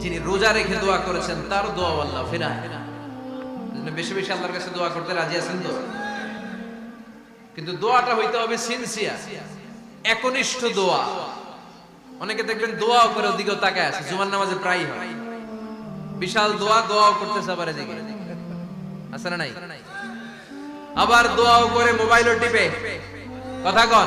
যিনি রোজা রেখে দোয়া করেছেন, তার দোয়া আল্লাহ ফেরায় বেশি বেশি আল্লাহর কাছে দোয়া করতে রাজি আছেন তো? কিন্তু দোয়াটা হইতে হবে সিনসিয়ার একনিষ্ঠ দোয়া। অনেকে দেখবেন দোয়াও করে ওদিকেও তাকায় আছে জুমার নামাজে প্রায় হয়। বিশাল দোয়া, দোয়াও করতেছে আবার এদিকে। আছে না নাই? আবার দোয়াও করে মোবাইলও টিপে। কথা কন?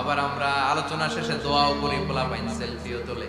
আবার আমরা আলোচনা শেষে দোয়াও করি পোলা পাইন সেলফিও তোলে।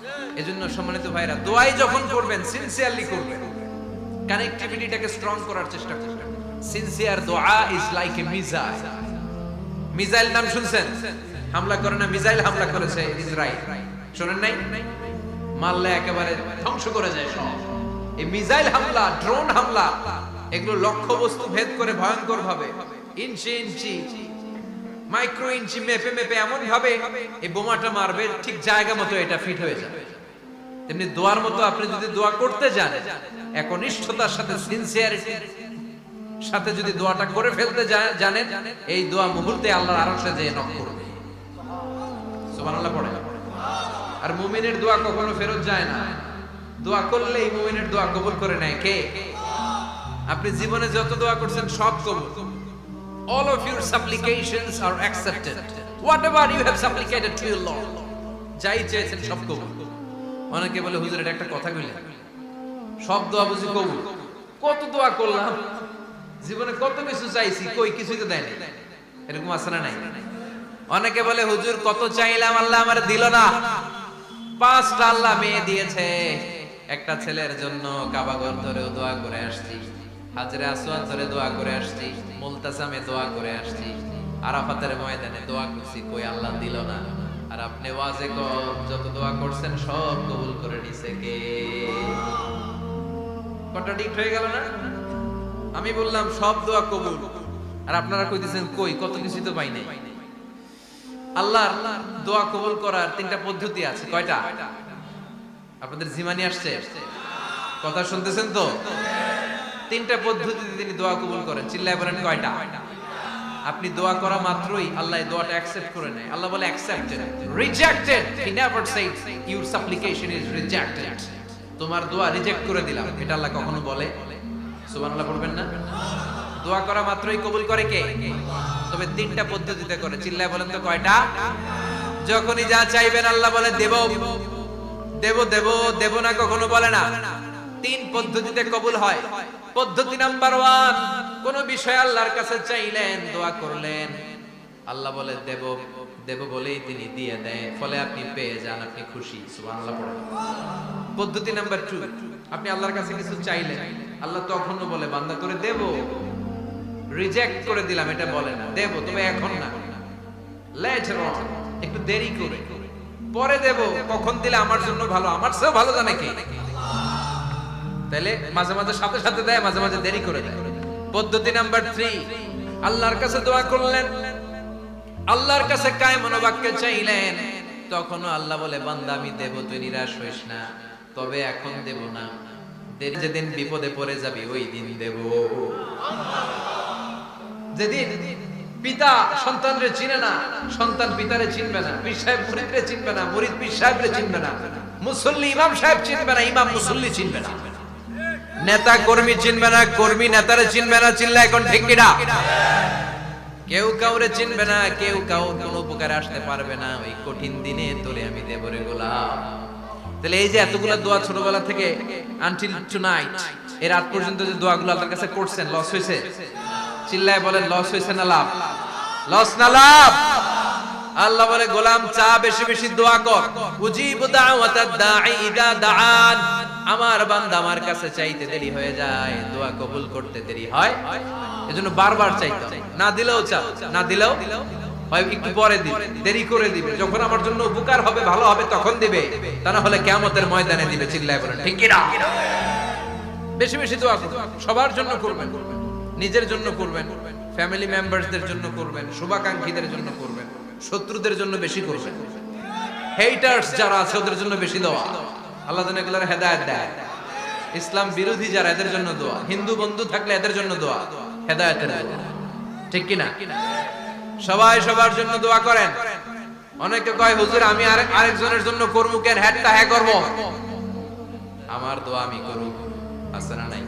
এজন্য সম্মানিত ভাইরা, দোয়াই যখন করবেন সিনসিয়ারলি করবেন। কানেক্টিভিটিটাকে স্ট্রং করার চেষ্টা করবেন। সিনসিয়ার দোয়া is like a missile missile নাম শুনছেন? হামলা করে না মিসাইল হামলা করেছে ইসরায়েল শুনেন নাই? মারলে একেবারে ধ্বংস করে যায় সব। এই মিসাইল হামলা ড্রোন হামলা, এগুলো লক্ষ্য বস্তু ভেদ করে ভয়ঙ্কর ভাবে ইঞ্চি ইঞ্চি মাইক্রো ইঞ্চি মেপে মেপে এমন ভাবে এই বোমাটা মারবে, ঠিক জায়গা মতো এটা ফিট হয়ে যাবে। তেমনি দোয়ার মতো আপনি যদি দোয়া করতে যান, একনিষ্ঠতার সাথে সিনসিয়ারিটি সাথে যদি দোয়াটা করে ফেলতে জানেন, এই দোয়া মুহূর্তে আল্লাহর আরশে যেয়ে নক করবে। সুবহানাল্লাহ পড়ে। আর মুমিনের দোয়া কখনো ফেরত যায় না। দোয়া করলেই মুমিনের দোয়া কবুল করে নেয় কে? আপনি জীবনে যত দোয়া করছেন সব কবুল। All of your supplications are accepted. Whatever you have supplicated to your lord, যাই চেয়েছেন সব কবুল। অনেকে বলে, হুজুর, এটা একটা কথা কইলেন। সব দোয়া বুঝি কবুল। কত দোয়া করলাম। জীবনে কত কিছু চাইছি, কই কিছুই তো দেয় নাই এরকম না নাই? অনেকে বলে, হুজুর, কত চাইলাম, আল্লাহ আমার দিল না। পাঁচটা আল্লাহ মেয়ে দিয়েছে। একটা ছেলের জন্য কাবাগর ধরেও দোয়া করে আসছি। হাজরে আসওয়াদ ধরে দোয়া করে আসছি। মুলতাসামে দোয়া করে আসছি। আরাফাতের ময়দানে দোয়া করছি, কই আল্লাহ দিল না। আর আপনি ওয়াজে যত দোয়া করছেন সব কবুল করে নিছে কে? কন্ট্রাডিক্ট হয়ে গেল না? আমি বললাম, সব দোয়া কবুল। আর আপনারা কই দিছেন কই? কত কিছু তো পাই নাই। আল্লাহর দোয়া কবুল করার তিনটা পদ্ধতি আছে। কয়টা? আপনাদের জিমানি আসছে? কথা শুনতেছেন তো? তিনটা পদ্ধতিতে তিনি দোয়া কবুল করেন। চিল্লায় বলেন, কয়টা? আপনি দোয়া করা মাত্রই আল্লাহ দোয়াটা অ্যাকসেপ্ট করে নেয়। আল্লাহ বলে accepted rejected he never said your supplication is rejected তোমার দোয়া রিজেক্ট করে দিলাম। এটা আল্লাহ কখনো বলে? সুবহানাল্লাহ পড়বেন না? দোয়া করা মাত্রই কবুল করে কে? তবে তিনটা পদ্ধতিতে করে। চিল্লায় বলেন তো কয়টা? যখনই যা চাইবেন আল্লাহ বলে, দেব। দেব দেব দেব না কখনো বলে না। তিন পদ্ধতিতে কবুল হয়। পদ্ধতি নাম্বার ওয়ান, কোন বিষয় আল্লাহর কাছে চাইলেন, দোয়া করলেন। আল্লাহ বলে, দেব দেব বলেই তিনি দিয়ে দেয় ফলে আপনি পেয়ে যান, আপনি খুশি। পদ্ধতি নাম্বার টু, আপনি আল্লাহর কাছে কিছু চাইলেন। আল্লাহ তখনও বলে, বান্দা করে দেব। রিজেক্ট করে দিলাম, এটা বলে না। দেব তবে এখন না। একটু দেরি করে। পরে দেব, কখন দিলে আমার জন্য ভালো? আমার চেয়েও ভালো জানে কে? তাইলে মাঝে মাঝে সাথে সাথে দেয়, মাঝে মাঝে দেরি করে দেয়। পদ্ধতি নাম্বার থ্রি আল্লাহর কাছে দোয়া করলেন। আল্লাহর কাছে কায় মনোবাক্যে চাইলেন, তখনও আল্লাহ বলে, বান্দা, আমি দেব, তুই নিরাশ হইস না। তবে এখন দেব না। দেরি যেদিন বিপদে পড়ে যাবি, ওই দিন দেব। যেদিন পিতা সন্তানরে চিনে না, সন্তান পিতারে চিনবে না, পীর সাহেব মুরিদরে চিনবে না, মুরিদ পীর সাহেবরে চিনবে না, মুসল্লি ইমাম সাহেব চিনবে না, ইমাম মুসল্লি চিনবে না। নেতা কর্মী চিনবে না, কর্মী নেতারে চিনবে না, চিনলে এখন ঠিক কিনা? কেউ কাউরে চিনবে না, কেউ কাউর কোন উপকারে আসতে পারবে না। ওই কঠিন দিনে তোরে আমি দেবরে গোলাম। তাহলে এই যে এতগুলা দোয়া ছোটবেলা থেকে আনটিল টুনাইট এই রাত পর্যন্ত যে দোয়াগুলো আল্লাহর কাছে করছেন লস হয়েছে? চিল্লায় বলেন লস হয়েছে না লাভ? লস না লাভ? আল্লাহ বলে, গোলাম, চা বেশি বেশি দোয়া কর। উজিবু দাওয়াতাদ দাঈ ইদা দাআন। আমার বান্দা আমার কাছে চাইতে দেরি হয়ে যায়, দোয়া কবুল করতে দেরি হয়। এজন্য বারবার চাইতে না দিলেও চা না দিলেও হয় একটু পরে দিবে, দেরি করে দিবে। যখন আমার জন্য উপকার হবে, ভালো হবে, তখন দিবে। তা না হলে ময়দানে দিবে, চিল্লায় বলেন, ঠিক কি না বেশি বেশি দোয়া করবেন, সবার জন্য করবেন, নিজের জন্য করবেন ফ্যামিলি মেম্বারসদের জন্য করবেন, শুভাকাঙ্ক্ষীদের জন্য করবেন, শত্রুদের জন্য বেশি করবেন। হেইটার্স যারা আছে, ওদের জন্য বেশি দোয়া আল্লাহ যেন এগুলোর হেদায়েত দেয়। ইসলাম বিরোধী যারা, এদের জন্য দোয়া। হিন্দু বন্ধু থাকলে এদের জন্য দোয়া। হেদায়েতের দোয়া। ঠিক কি না সবাই সবার জন্য দোয়া করেন। অনেকে কয়, হুজুর, আমি আরেক আরেকজনের জন্য করব কেন? হ্যাটটা হ্যাঁ করব? আমার দোয়া আমি করব। আছে না নাই?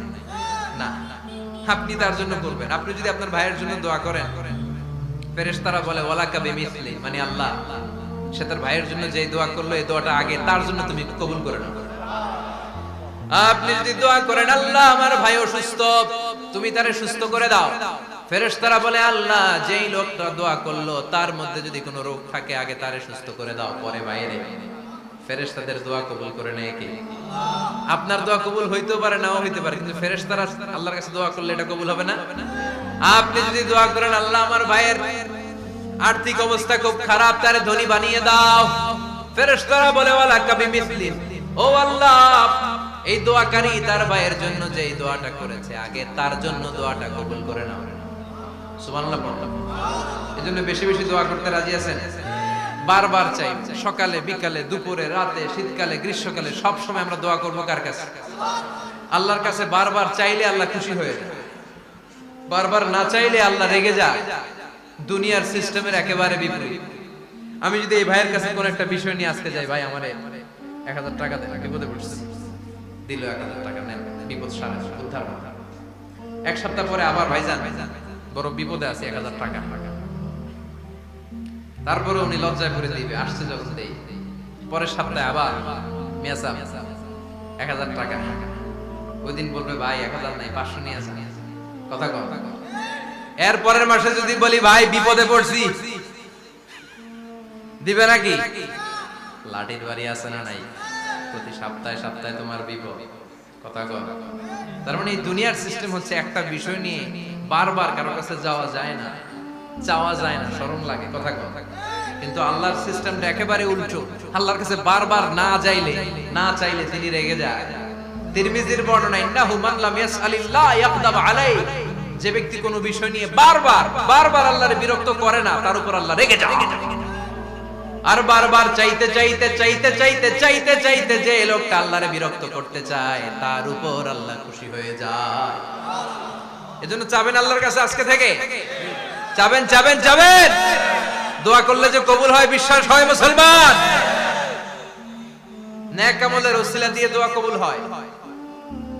না। আপনি তার জন্য করবেন। আপনি যদি আপনার ভাইয়ের জন্য দোয়া করেন, ফেরেশতারা বলে ওয়ালা কাবি মিসলি মানে আল্লাহ। সে তার ভাইয়ের জন্য যে দোয়া করল, এই দোয়াটা আগে তার জন্য তুমি কবুল করে নাও। আপনি যদি দোয়া করেন, আল্লাহ আমার ভাই অসুস্থ, তুমি তারে সুস্থ করে দাও। বলে, আল্লাহ, যেই লোকটা দোয়া করল, তার মধ্যে যদি কোনো রোগ থাকে, আগে তারে সুস্থ করে দাও, পরে বাইরে। দোয়া কবুল করে নেয় আপনার দোয়া কবুল পারে, নাও হইতে পারে, কিন্তু আল্লাহর কাছে দোয়া করলে এটা কবুল হবে না। আপনি যদি দোয়া করেন, আল্লাহ আমার ভাইয়ের আর্থিক অবস্থা খুব খারাপ, তারে ধনী বানিয়ে দাও। ফেরেশতারা বলে, ওয়ালা কাবি ও আল্লাহ, এই দোয়াকারী তার ভাইয়ের জন্য যে এই দোয়াটা করেছে, আগে তার জন্য দোয়াটা কবুল করে নাও। সুবহানাল্লাহ বেশি বেশি দোয়া করতে রাজি আছেন? বারবার চাই, সকালে, বিকালে, দুপুরে, রাতে, শীতকালে, গ্রীষ্মকালে, সব সময় আমরা দোয়া করব কার কাছে? আল্লাহর কাছে বারবার চাইলে আল্লাহ খুশি হয়ে বারবার না চাইলে আল্লাহ রেগে যায়। দুনিয়ার সিস্টেমের একেবারে বিপরীত। আমি যদি এই ভাইয়ের কাছে কোন একটা বিষয় নিয়ে আজকে যাই, ভাই, আমারে এক হাজার টাকা দেন বিপদে পড়ছে। দিল এক হাজার টাকা, নেন, বিপদ সারা, উদ্ধার এক সপ্তাহ পরে আবার ভাই যান বড় বিপদে আছে, এক হাজার টাকা। তারপরে উনি লজ্জায় পড়ে দিবে, আসছে যখন দেই। পরের সপ্তাহে আবার মিয়াসা এক হাজার টাকা। ওই দিন বলবে, ভাই, এক হাজার নাই, পাঁচশো নিয়ে আসেন। কথা কর এর পরের মাসে যদি বলি, ভাই, বিপদে পড়ছি। দিবে নাকি? লাঠির বাড়ি আছে না নাই? প্রতি সপ্তাহে সপ্তাহে তোমার বিপদ। কথা কর তার মানে এই দুনিয়ার সিস্টেম হচ্ছে একটা বিষয় নিয়ে বারবার কারও কাছে যাওয়া যায় না, চাওয়া যায় না, শরম লাগে। কথা কথা কিন্তু আল্লাহর সিস্টেমটা একেবারে উল্টো। আল্লাহর কাছে বারবার না যাইলে, না চাইলে তিনি রেগে যায়। তিরমিজির বর্ণনা, ইন্নাহু মান লাম ইয়াসআলিল্লাহ ইয়াকদাব আলাই যে ব্যক্তি কোনো বিষয় নিয়ে বারবার বারবার আল্লাহর বিরক্ত করে না, তার উপর আল্লাহ রেগে যায় আর বারবার চাইতে চাইতে চাইতে চাইতে চাইতে চাইতে যে লোকটা আল্লাহরে বিরক্ত করতে চায়, তার উপর আল্লাহ খুশি হয়ে যায়। এজন্য চাবেন আল্লাহর কাছে আজকে থেকে। চাবেন চাবেন চাবেন। দোয়া করলে যে কবুল হয়, বিশ্বাস হয় মুসলমান। ন্যাক আমলের ওসিলা দিয়ে দোয়া কবুল হয়।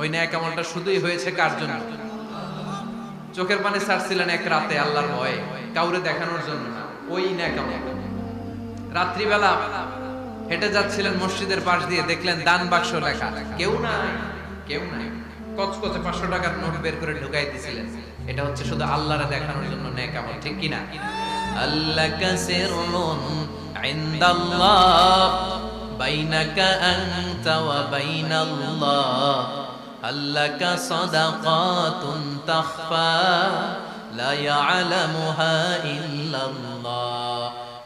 ওই ন্যায় কামলটা শুধুই হয়েছে কার জন্য? চোখের পানে সারছিলেন এক রাতে আল্লাহর ভয়ে, কাউরে দেখানোর জন্য না, ওই ন্যায় কামল রাত্রিবেলা হেঁটে যাচ্ছিলেন মসজিদের পাশ দিয়ে, দেখলেন দান বাক্স লেখা, কেউ নাই কেউ নাই। কচকচে পাঁচশো টাকার নোট বের করে ঢুকাই দিছিলেন। এটা হচ্ছে শুধু আল্লাহরে দেখানোর জন্য ন্যায় কামল ঠিক কিনা? আল্লাহ কাছে বাইনাকা আনতা ওয়া لك صدقات تخفى؟ لا يعلمها إلا الله.